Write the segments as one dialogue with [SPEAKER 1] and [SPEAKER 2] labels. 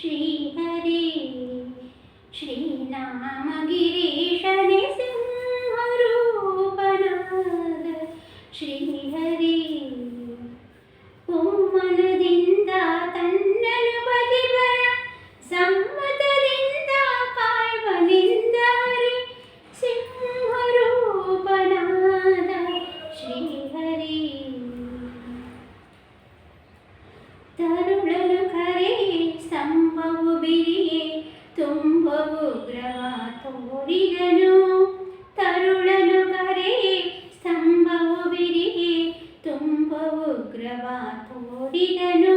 [SPEAKER 1] श्रीहरे ಬಿರಿಯೇ ತುಂಬವು ಗ್ರಹ ತೋರಿದನು ತರುಳನು ಕರೆ ಸ್ತಂಭವು ಬಿರಿಯೇ ತುಂಬವು ಗ್ರಹ ತೋರಿದನು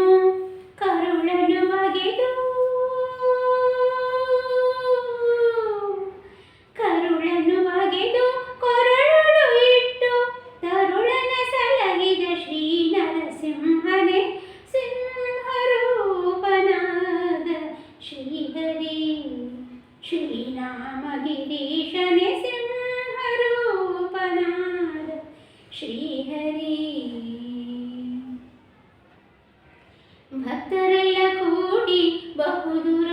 [SPEAKER 1] ಶ್ರೀನಾಮಗಿರೀಶನೆ ಸಿಂಹರೂಪನಾದ ಶ್ರೀಹರಿ ಭಕ್ತರೆಲ್ಲ ಕೂಡಿ ಬಹುದೂರ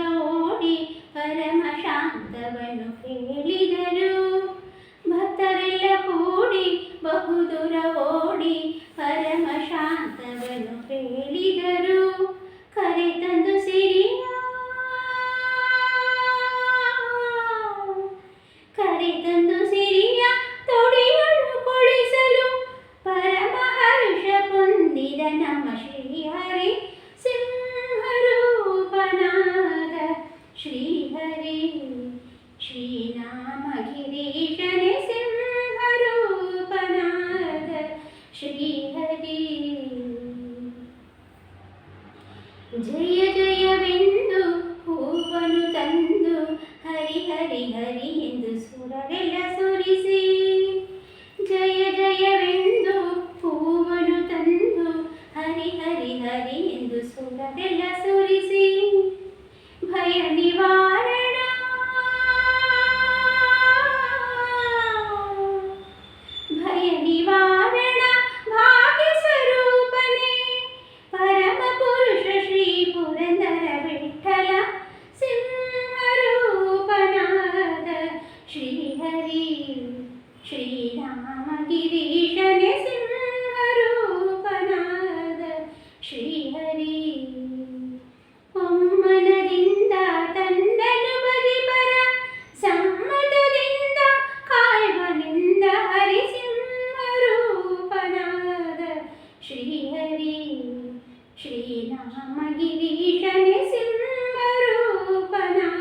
[SPEAKER 1] ಹರಿ ಹರಿ ಹರಿ ಎಂದು ಸುರರೆಲ್ಲ ಸುರಿಸಿ ಜಯ ಜಯವೆಂದು ಹೂವನ್ನು ತಂದು ಹರಿ ಹರಿ ಹರಿ ಎಂದು ಸುರರೆಲ್ಲ ಸುರಿಸಿ गिरीशने सिंहरूपनाद श्रीहरि ॐ मनदिन्द तन्दनु बलिपर सम्मतदिन्द काल्मनिन्द हरिसिंहरूपनाद श्रीहरि श्रीराम गिरीशने सिंहरूपनाद